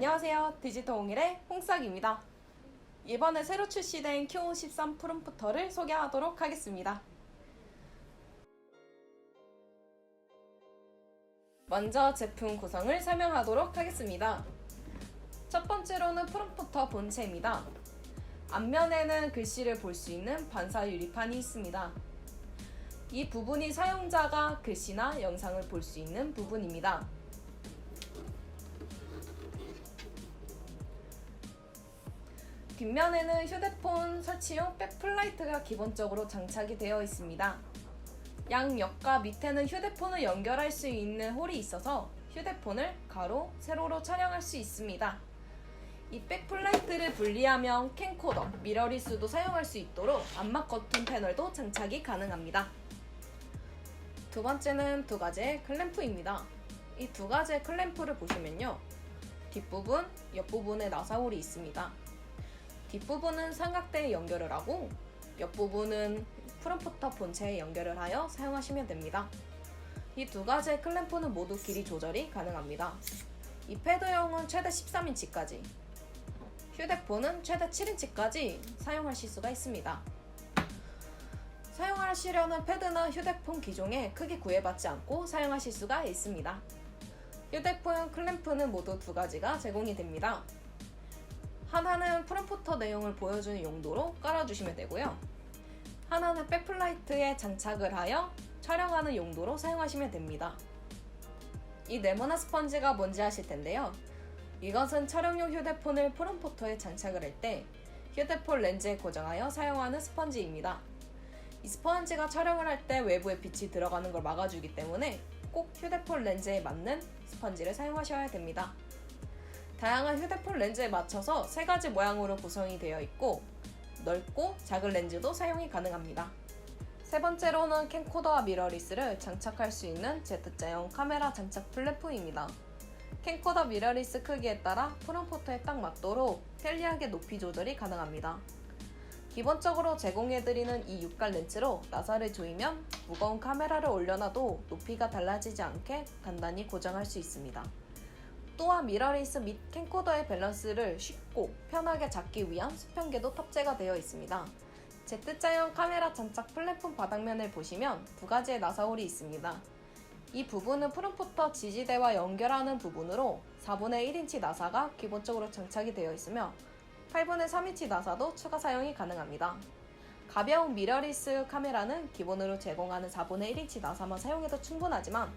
안녕하세요. 디지털 홍일의 홍싹입니다. 이번에 새로 출시된 Q13 프롬프터를 소개하도록 하겠습니다. 먼저 제품 구성을 설명하도록 하겠습니다. 첫 번째로는 프롬프터 본체입니다. 앞면에는 글씨를 볼 수 있는 반사 유리판이 있습니다. 이 부분이 사용자가 글씨나 영상을 볼 수 있는 부분입니다. 뒷면에는 휴대폰 설치용 백플라이트가 기본적으로 장착이 되어 있습니다. 양 옆과 밑에는 휴대폰을 연결할 수 있는 홀이 있어서 휴대폰을 가로, 세로로 촬영할 수 있습니다. 이 백플라이트를 분리하면 캠코더, 미러리스도 사용할 수 있도록 암막 커튼 패널도 장착이 가능합니다. 두 번째는 두 가지의 클램프입니다. 이 두 가지의 클램프를 보시면요. 뒷부분, 옆부분에 나사홀이 있습니다. 뒷부분은 삼각대에 연결을 하고 옆부분은 프롬프터 본체에 연결을 하여 사용하시면 됩니다. 이 두 가지의 클램프는 모두 길이 조절이 가능합니다. 이 패드형은 최대 13인치까지, 휴대폰은 최대 7인치까지 사용하실 수가 있습니다. 사용하시려는 패드나 휴대폰 기종에 크게 구애받지 않고 사용하실 수가 있습니다. 휴대폰 클램프는 모두 두 가지가 제공이 됩니다. 하나는 프롬프터 내용을 보여주는 용도로 깔아주시면 되고요. 하나는 백플라이트에 장착을 하여 촬영하는 용도로 사용하시면 됩니다. 이 네모나 스펀지가 뭔지 아실 텐데요. 이것은 촬영용 휴대폰을 프롬포터에 장착을 할 때 휴대폰 렌즈에 고정하여 사용하는 스펀지입니다. 이 스펀지가 촬영을 할 때 외부에 빛이 들어가는 걸 막아주기 때문에 꼭 휴대폰 렌즈에 맞는 스펀지를 사용하셔야 됩니다. 다양한 휴대폰 렌즈에 맞춰서 세 가지 모양으로 구성이 되어 있고 넓고 작은 렌즈도 사용이 가능합니다. 세 번째로는 캠코더와 미러리스를 장착할 수 있는 Z자형 카메라 장착 플랫폼입니다. 캠코더 미러리스 크기에 따라 프롬포터에 딱 맞도록 편리하게 높이 조절이 가능합니다. 기본적으로 제공해드리는 이 육각 렌즈로 나사를 조이면 무거운 카메라를 올려놔도 높이가 달라지지 않게 간단히 고정할 수 있습니다. 또한 미러리스 및 캠코더의 밸런스를 쉽고 편하게 잡기 위한 수평계도 탑재가 되어 있습니다. Z자형 카메라 장착 플랫폼 바닥면을 보시면 두 가지의 나사홀이 있습니다. 이 부분은 프롬프터 지지대와 연결하는 부분으로 4분의 1인치 나사가 기본적으로 장착이 되어 있으며 8분의 3인치 나사도 추가 사용이 가능합니다. 가벼운 미러리스 카메라는 기본으로 제공하는 4분의 1인치 나사만 사용해도 충분하지만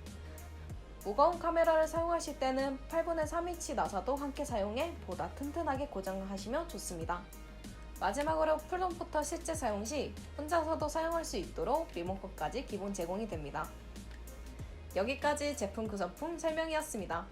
무거운 카메라를 사용하실 때는 8분의 3인치 나사도 함께 사용해 보다 튼튼하게 고정하시면 좋습니다. 마지막으로 프롬프터 실제 사용 시 혼자서도 사용할 수 있도록 리모컨까지 기본 제공이 됩니다. 여기까지 제품 구성품 설명이었습니다.